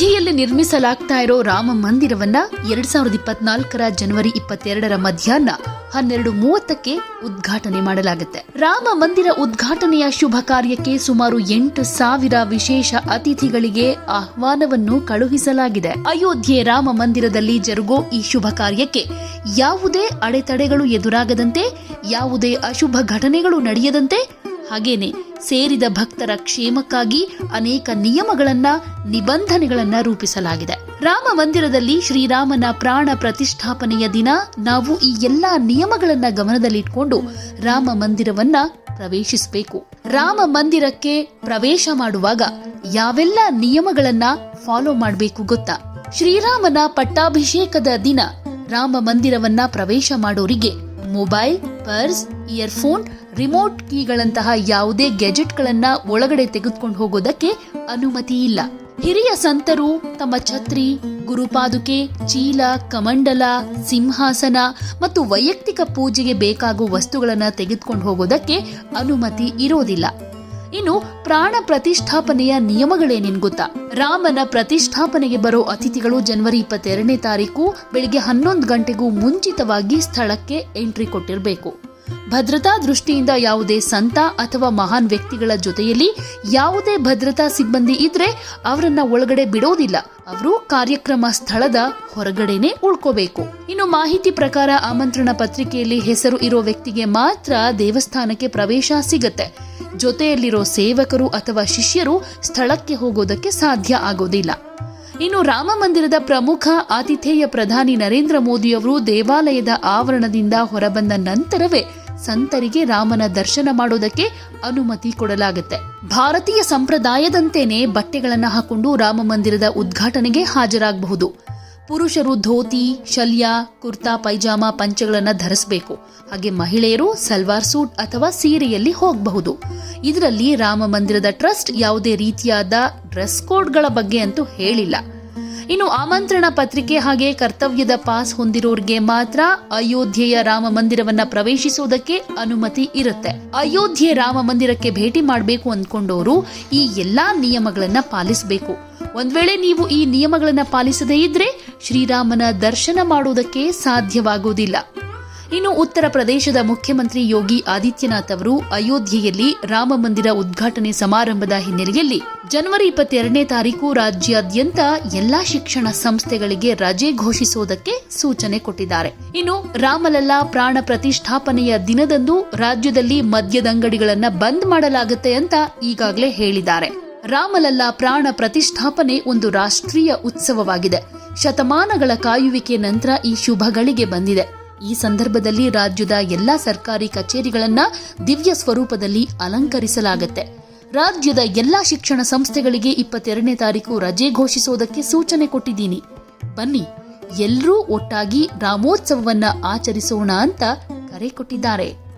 ಅಯೋಧ್ಯೆಯಲ್ಲಿ ನಿರ್ಮಿಸಲಾಗ್ತಾ ಇರೋ ರಾಮ ಮಂದಿರವನ್ನ ಎರಡ್ ಸಾವಿರದ ಇಪ್ಪತ್ನಾಲ್ಕರ ಜನವರಿ ಇಪ್ಪತ್ತೆರಡರ ಮಧ್ಯಾಹ್ನ ಹನ್ನೆರಡು ಮೂವತ್ತಕ್ಕೆ ಉದ್ಘಾಟನೆ ಮಾಡಲಾಗುತ್ತೆ. ರಾಮ ಮಂದಿರ ಉದ್ಘಾಟನೆಯ ಶುಭ ಕಾರ್ಯಕ್ಕೆ ಸುಮಾರು ಎಂಟು ಸಾವಿರ ವಿಶೇಷ ಅತಿಥಿಗಳಿಗೆ ಆಹ್ವಾನವನ್ನು ಕಳುಹಿಸಲಾಗಿದೆ. ಅಯೋಧ್ಯೆ ರಾಮ ಮಂದಿರದಲ್ಲಿ ಜರುಗೋ ಈ ಶುಭ ಕಾರ್ಯಕ್ಕೆ ಯಾವುದೇ ಅಡೆತಡೆಗಳು ಎದುರಾಗದಂತೆ, ಯಾವುದೇ ಅಶುಭ ಘಟನೆಗಳು ನಡೆಯದಂತೆ ಹಾಗೇನೆ. ಸೇರಿದ ಭಕ್ತರ ಕ್ಷೇಮಕ್ಕಾಗಿ ಅನೇಕ ನಿಯಮಗಳನ್ನ, ನಿಬಂಧನೆಗಳನ್ನ ರೂಪಿಸಲಾಗಿದೆ. ರಾಮ ಮಂದಿರದಲ್ಲಿ ಶ್ರೀರಾಮನ ಪ್ರಾಣ ಪ್ರತಿಷ್ಠಾಪನೆಯ ದಿನ ನಾವು ಈ ಎಲ್ಲಾ ನಿಯಮಗಳನ್ನ ಗಮನದಲ್ಲಿಟ್ಕೊಂಡು ರಾಮ ಮಂದಿರವನ್ನ ಪ್ರವೇಶಿಸಬೇಕು. ರಾಮ ಮಂದಿರಕ್ಕೆ ಪ್ರವೇಶ ಮಾಡುವಾಗ ಯಾವೆಲ್ಲ ನಿಯಮಗಳನ್ನ ಫಾಲೋ ಮಾಡಬೇಕು ಗೊತ್ತಾ? ಶ್ರೀರಾಮನ ಪಟ್ಟಾಭಿಷೇಕದ ದಿನ ರಾಮ ಮಂದಿರವನ್ನ ಪ್ರವೇಶ ಮಾಡೋರಿಗೆ ಮೊಬೈಲ್ ಪರ್ಸ್ ಇಯರ್ಫೋನ್, ರಿಮೋಟ್ ಕೀಗಳಂತಹ ಯಾವುದೇ ಗೆಜೆಟ್ಗಳನ್ನು ಒಳಗಡೆ ತೆಗೆದುಕೊಂಡು ಹೋಗೋದಕ್ಕೆ ಅನುಮತಿ ಇಲ್ಲ. ಹಿರಿಯ ಸಂತರು ತಮ್ಮ ಛತ್ರಿ, ಗುರುಪಾದುಕೆ, ಚೀಲ, ಕಮಂಡಲ, ಸಿಂಹಾಸನ ಮತ್ತು ವೈಯಕ್ತಿಕ ಪೂಜೆಗೆ ಬೇಕಾಗುವ ವಸ್ತುಗಳನ್ನು ತೆಗೆದುಕೊಂಡು ಹೋಗೋದಕ್ಕೆ ಅನುಮತಿ ಇರೋದಿಲ್ಲ. ಇನ್ನು ಪ್ರಾಣ ಪ್ರತಿಷ್ಠಾಪನೆಯ ನಿಯಮಗಳೇನೇನ್ ಗೊತ್ತಾ? ರಾಮನ ಪ್ರತಿಷ್ಠಾಪನೆಗೆ ಬರೋ ಅತಿಥಿಗಳು ಜನವರಿ ಇಪ್ಪತ್ತೆರಡನೇ ತಾರೀಕು ಬೆಳಿಗ್ಗೆ ಹನ್ನೊಂದು ಗಂಟೆಗೂ ಮುಂಚಿತವಾಗಿ ಸ್ಥಳಕ್ಕೆ ಎಂಟ್ರಿ ಕೊಟ್ಟಿರಬೇಕು. ಭದ್ರತಾ ದೃಷ್ಟಿಯಿಂದ ಯಾವುದೇ ಸಂತ ಅಥವಾ ಮಹಾನ್ ವ್ಯಕ್ತಿಗಳ ಜೊತೆಯಲ್ಲಿ ಯಾವುದೇ ಭದ್ರತಾ ಸಿಬ್ಬಂದಿ ಇದ್ರೆ ಅವರನ್ನ ಒಳಗಡೆ ಬಿಡೋದಿಲ್ಲ. ಅವರು ಕಾರ್ಯಕ್ರಮ ಸ್ಥಳದ ಹೊರಗಡೆನೆ ಉಳ್ಕೋಬೇಕು. ಇನ್ನು ಮಾಹಿತಿ ಪ್ರಕಾರ ಆಮಂತ್ರಣ ಪತ್ರಿಕೆಯಲ್ಲಿ ಹೆಸರು ಇರೋ ವ್ಯಕ್ತಿಗೆ ಮಾತ್ರ ದೇವಸ್ಥಾನಕ್ಕೆ ಪ್ರವೇಶ ಸಿಗತ್ತೆ. ಜೊತೆಯಲ್ಲಿರೋ ಸೇವಕರು ಅಥವಾ ಶಿಷ್ಯರು ಸ್ಥಳಕ್ಕೆ ಹೋಗೋದಕ್ಕೆ ಸಾಧ್ಯ ಆಗೋದಿಲ್ಲ. ಇನ್ನು ರಾಮ ಮಂದಿರದ ಪ್ರಮುಖ ಆತಿಥೇಯ ಪ್ರಧಾನಿ ನರೇಂದ್ರ ಮೋದಿಯವರು ದೇವಾಲಯದ ಆವರಣದಿಂದ ಹೊರಬಂದ ನಂತರವೇ ಸಂತರಿಗೆ ರಾಮನ ದರ್ಶನ ಮಾಡೋದಕ್ಕೆ ಅನುಮತಿ ಕೊಡಲಾಗುತ್ತೆ. ಭಾರತೀಯ ಸಂಪ್ರದಾಯದಂತೆಯೇ ಬಟ್ಟೆಗಳನ್ನು ಹಾಕೊಂಡು ರಾಮ ಮಂದಿರದ ಉದ್ಘಾಟನೆಗೆ ಹಾಜರಾಗಬಹುದು. ಪುರುಷರು ಧೋತಿ, ಶಲ್ಯ, ಕುರ್ತಾ, ಪೈಜಾಮ ಪಂಚೆಗಳನ್ನು ಧರಿಸಬೇಕು. ಹಾಗೆ ಮಹಿಳೆಯರು ಸಲ್ವಾರ್ ಸೂಟ್ ಅಥವಾ ಸೀರೆಯಲ್ಲಿ ಹೋಗಬಹುದು. ಇದರಲ್ಲಿ ರಾಮ ಮಂದಿರದ ಟ್ರಸ್ಟ್ ಯಾವುದೇ ರೀತಿಯಾದ ಡ್ರೆಸ್ ಕೋಡ್ಗಳ ಬಗ್ಗೆ ಅಂತೂ ಹೇಳಿಲ್ಲ. ಇನ್ನು ಆಮಂತ್ರಣ ಪತ್ರಿಕೆ ಹಾಗೆ ಕರ್ತವ್ಯದ ಪಾಸ್ ಹೊಂದಿರೋರಿಗೆ ಮಾತ್ರ ಅಯೋಧ್ಯೆಯ ರಾಮ ಮಂದಿರವನ್ನ ಪ್ರವೇಶಿಸುವುದಕ್ಕೆ ಅನುಮತಿ ಇರುತ್ತೆ. ಅಯೋಧ್ಯೆ ರಾಮ ಮಂದಿರಕ್ಕೆ ಭೇಟಿ ಮಾಡಬೇಕು ಅಂದ್ಕೊಂಡವರು ಈ ಎಲ್ಲಾ ನಿಯಮಗಳನ್ನ ಪಾಲಿಸಬೇಕು. ಒಂದ್ ವೇಳೆ ನೀವು ಈ ನಿಯಮಗಳನ್ನ ಪಾಲಿಸದೇ ಇದ್ರೆ ಶ್ರೀರಾಮನ ದರ್ಶನ ಮಾಡುವುದಕ್ಕೆ ಸಾಧ್ಯವಾಗುವುದಿಲ್ಲ. ಇನ್ನು ಉತ್ತರ ಪ್ರದೇಶದ ಮುಖ್ಯಮಂತ್ರಿ ಯೋಗಿ ಆದಿತ್ಯನಾಥ್ ಅವರು ಅಯೋಧ್ಯೆಯಲ್ಲಿ ರಾಮ ಮಂದಿರ ಉದ್ಘಾಟನೆ ಸಮಾರಂಭದ ಹಿನ್ನೆಲೆಯಲ್ಲಿ ಜನವರಿ ಇಪ್ಪತ್ತೆರಡನೇ ತಾರೀಕು ರಾಜ್ಯಾದ್ಯಂತ ಎಲ್ಲಾ ಶಿಕ್ಷಣ ಸಂಸ್ಥೆಗಳಿಗೆ ರಜೆ ಘೋಷಿಸುವುದಕ್ಕೆ ಸೂಚನೆ ಕೊಟ್ಟಿದ್ದಾರೆ. ಇನ್ನು ರಾಮಲಲ್ಲಾ ಪ್ರಾಣ ಪ್ರತಿಷ್ಠಾಪನೆಯ ದಿನದಂದು ರಾಜ್ಯದಲ್ಲಿ ಮದ್ಯದಂಗಡಿಗಳನ್ನು ಬಂದ್ ಮಾಡಲಾಗುತ್ತೆ ಅಂತ ಈಗಾಗಲೇ ಹೇಳಿದ್ದಾರೆ. ರಾಮಲಲ್ಲಾ ಪ್ರಾಣ ಪ್ರತಿಷ್ಠಾಪನೆ ಒಂದು ರಾಷ್ಟ್ರೀಯ ಉತ್ಸವವಾಗಿದೆ. ಶತಮಾನಗಳ ಕಾಯುವಿಕೆ ನಂತರ ಈ ಶುಭಗಳಿಗೆ ಬಂದಿದೆ. ಈ ಸಂದರ್ಭದಲ್ಲಿ ರಾಜ್ಯದ ಎಲ್ಲಾ ಸರ್ಕಾರಿ ಕಚೇರಿಗಳನ್ನ ದಿವ್ಯ ಸ್ವರೂಪದಲ್ಲಿ ಅಲಂಕರಿಸಲಾಗುತ್ತೆ. ರಾಜ್ಯದ ಎಲ್ಲಾ ಶಿಕ್ಷಣ ಸಂಸ್ಥೆಗಳಿಗೆ ಇಪ್ಪತ್ತೆರಡನೇ ತಾರೀಕು ರಜೆ ಘೋಷಿಸುವುದಕ್ಕೆ ಸೂಚನೆ ಕೊಟ್ಟಿದ್ದೀನಿ. ಬನ್ನಿ ಎಲ್ಲರೂ ಒಟ್ಟಾಗಿ ರಾಮೋತ್ಸವವನ್ನ ಆಚರಿಸೋಣ ಅಂತ ಕರೆ ಕೊಟ್ಟಿದ್ದಾರೆ.